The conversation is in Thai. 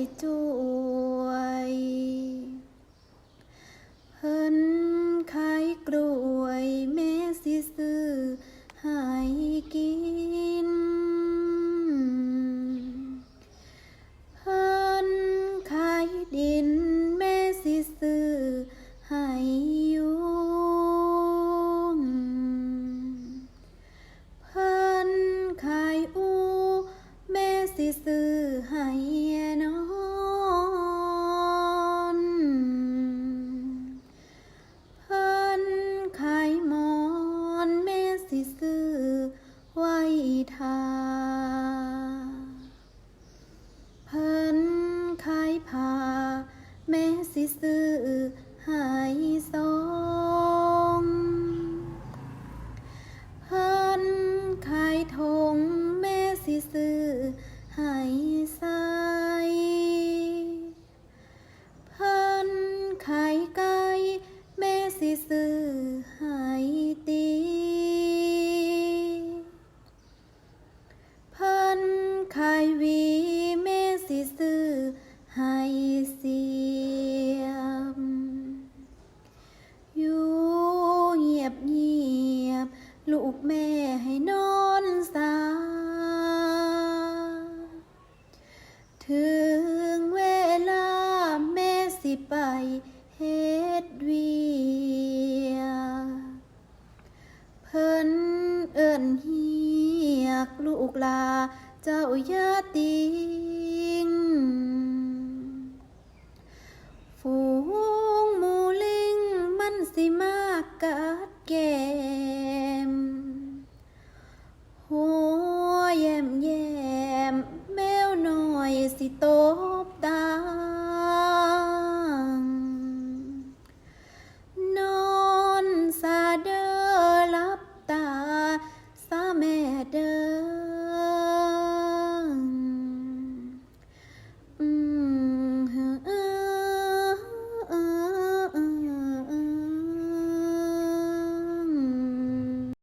จุยจุยเพิ่นขายกล้วยแม่สิซื้อให้กิน เพิ่นขายดินแม่สิซื้อให้ยุงเพิ่นขายอูแม่สิซื้อ ขายผ้าแม่สิซื้อให้สอง นเฮียกลูกลา เจ้าญาติ